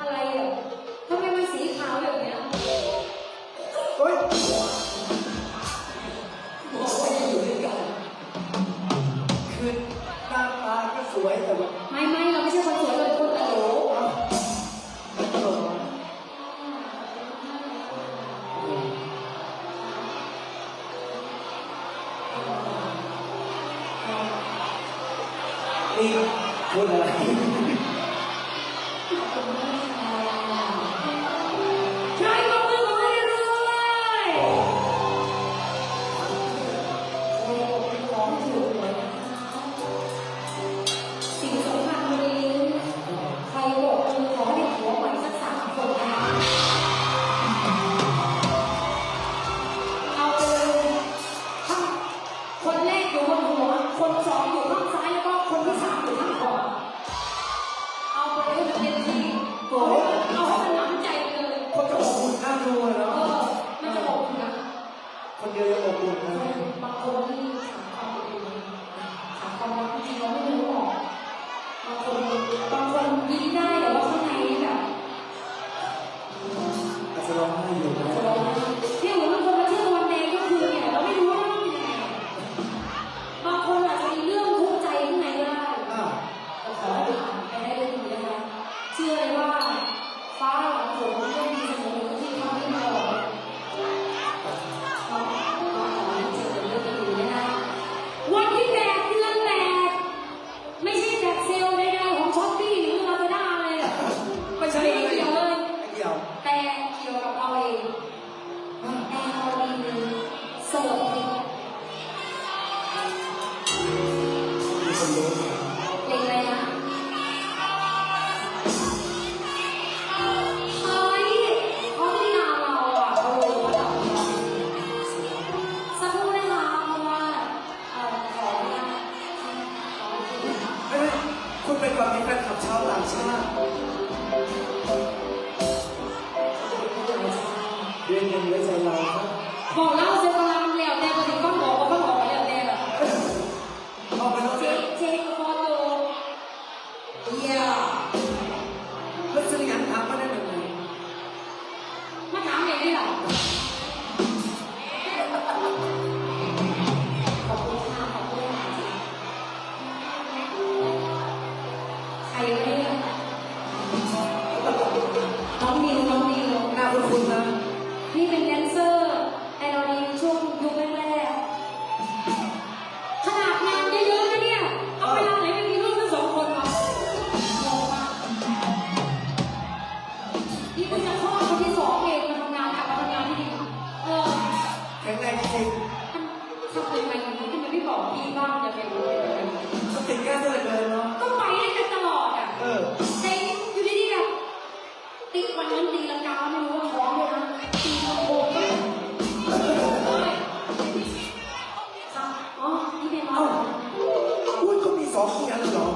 อะไรอะทำไมมันสีขาวอย่างเนี้ยเฮ้ยบอกว่าจะอยู่ด้วยกันคือหน้าตาก็สวยแต่ว่าไม่ไม่เราไม่ใช่คนสวยเราคนตลกตลกนี่พูดอะไร Thank you. เชื่อเลยว่าฟ้าของป็มีองที่เขาไม่บอกขอให้เจอเรื่องดีนะคะวันที่แปดเดือนแปดไม่ใช่แปดเซลล์ใดๆของช็อปปี้หรือลาซาดาอะไไม่ใช่กี่เลย เกี่แต่เกี่ยวกับเราเองแอร์คนรู้ับชาวต่างชาติเรียนกันไว้ใจเราครับ บอกแล้วสิ ที่เป็นแดนเซอร์ไอรอนีในช่วงยุคแรกๆขนาดงานเยอะๆนะเนี่ย เอาเวลาไหนไปมีลูกทั้งสองคนวะงงมากนี่คุณจะคลอดคนที่สองเองมาทำงานกลับมาทำงานที่ดีเออแข็งแรงจริงทำยันไงอย่างนี้ทำไมไม่บอกพี่บ้างจะไปรู้เาติดงานเสร็อเลยเนาะก็ไปด้วยกันตลอดอะเออ ติ๊กวันนั้นตีลังกาไม่รู้ว่าท้องเลยนะตีกระโปงก็อ๋อนี่เป็นเราอุ้ยเขามีสองคนแล้วเหรอ